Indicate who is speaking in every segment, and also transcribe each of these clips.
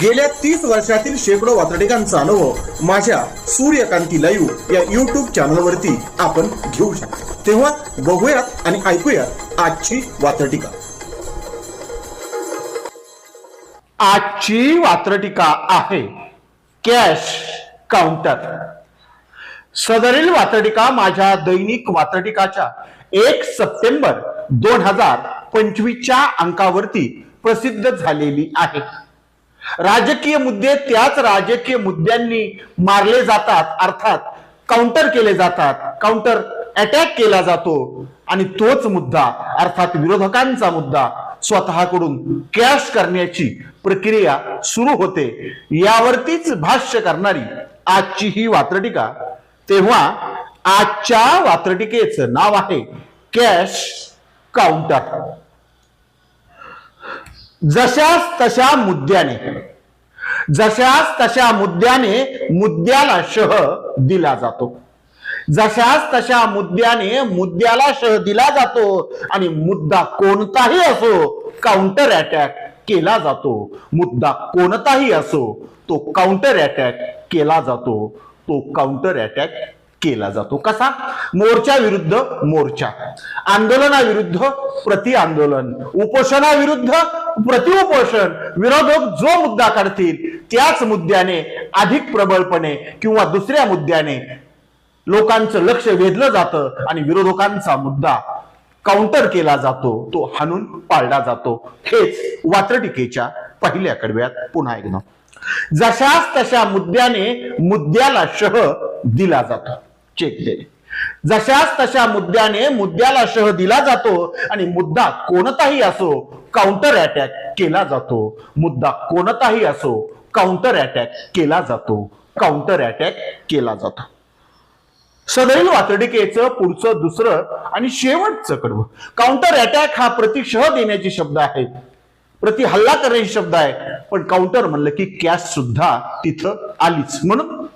Speaker 1: गेल्या तीस वर्षातील शेकडो वातडिकांचा अनुभव माझ्या सूर्यकांती लाईव्ह या युट्यूब चॅनलवरती आपण घेऊ शकतो. तेव्हा बघूयात आणि ऐकूयात आजची वातडिका
Speaker 2: आजची वात्रटिका आहे कॅश काउंटर. सदरील वात्रटिका माझ्या दैनिक वात्रटिकाच्या एक सप्टेंबर दोन हजार पंचवीसच्या अंकावरती प्रसिद्ध झालेली आहे. राजकीय मुद्दे त्याच राजकीय मुद्द्यांनी मारले जातात अर्थात काउंटर केले जातात काउंटर अटॅक केला जातो. आणि तोच मुद्दा अर्थात विरोधकांचा मुद्दा स्वतःकडून कॅश करण्याची प्रक्रिया सुरू होते. यावरतीच भाष्य करणारी आजची ही वात्रटिका. तेव्हा आजच्या वात्रटिकेचं नाव आहे कॅश काउंटर जशास तशा मुद्द्याने. जशास तशा मुद्द्याने मुद्द्याला शह दिला जातो. जशास तशा मुद्द्याने मुद्द्याला शह दिला जातो आणि मुद्दा कोणताही असो काउंटर अटॅक केला जातो. मुद्दा कोणताही असो तो काउंटर अटॅक केला जातो. तो काउंटर अटॅक केला जातो. कसा? मोर्चा विरुद्ध मोर्चा. आंदोलनाविरुद्ध प्रति आंदोलन. उपोषणाविरुद्ध प्रतिउपोषण विरोधक जो मुद्दा काढतील त्याच मुद्द्याने अधिक प्रबळपणे किंवा दुसऱ्या मुद्द्याने लोकांचं लक्ष वेधलं जातं आणि विरोधकांचा मुद्दा काउंटर केला जातो तो हाणून पाळला जातो. हेच वात्रटिकेच्या पहिल्या कडव्यात पुन्हा एकदा. जशास तशा मुद्द्याने मुद्द्याला शह दिला जातो. चेक दे. जशास तशा मुद्द्याने मुद्द्याला शह दिला जातो आणि मुद्दा कोणताही असो काउंटर अटॅक केला जातो. मुद्दा कोणताही असो काउंटर अटॅक केला जातो. काउंटर अटॅक केला जातो. सदैव वातडिकेचं पुढचं दुसरं आणि शेवटचं कडवं काउंटर अटॅक हा प्रतिशह देण्याचे शब्द आहे. प्रति हल्ला करण्याचे शब्द आहे. पण काउंटर म्हणलं की कॅश सुद्धा तिथं आलीच. म्हणून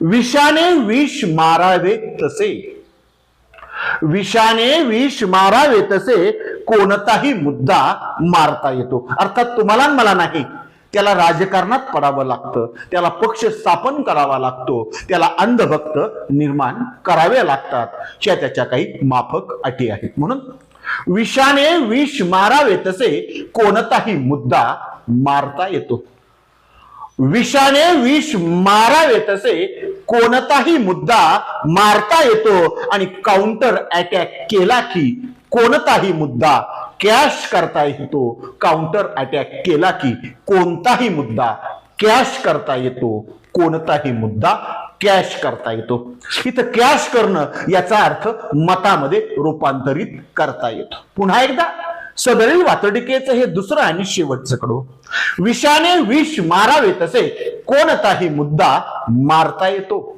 Speaker 2: विषाने विष मारावे तसे. विषाने विष मारावे तसे. कोणताही मुद्दा मारता येतो. अर्थात तुम्हाला मला नाही. त्याला राजकारणात पडावं लागतं. त्याला पक्ष स्थापन करावा लागतो. त्याला अंधभक्त निर्माण करावे लागतात. ह्या त्याच्या काही माफक अटी आहेत. म्हणून विषाने विष मारावे तसे कोणताही मुद्दा मारता येतो. विषाने विष मारावे तसे कोणताही मुद्दा मारता येतो. आणि काउंटर अटॅक केला की कोणताही मुद्दा कॅश करता येतो काउंटर अटॅक केला की कोणताही मुद्दा कॅश करता येतो कोणताही मुद्दा कॅश करता येतो. इथं कॅश करणं याचा अर्थ मतामध्ये रूपांतरित करता येतो. पुन्हा एकदा सदरील वातडिकेचं हे दुसरं आणि शेवटचं कडू. विषाने विष मारावे तसे कोणताही मुद्दा मारता येतो.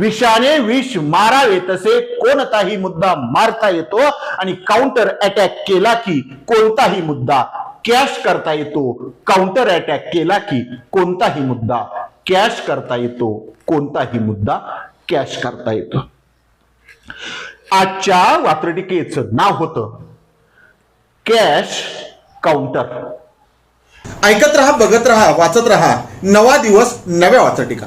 Speaker 2: विषाने विष मारावे तसे कोणताही मुद्दा मारता येतो आणि काउंटर अटॅक केला की कोणताही मुद्दा कॅश करता येतो. काउंटर अटॅक केला की कोणताही मुद्दा कॅश करता येतो. कोणताही मुद्दा कॅश करता येतो. आजच्या वात्रटिकेचं नाव होतं कॅश काउंटर
Speaker 1: ऐकत रहा बघत रहा वाचत रहा. नवा दिवस नव्या वाचटिका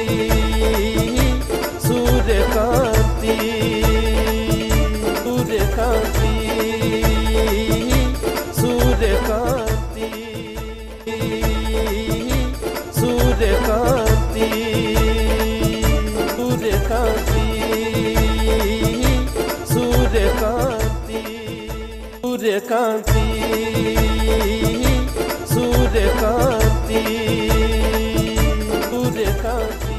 Speaker 3: सूर्यकांती
Speaker 1: सूर्यकांती सूर्यकांती.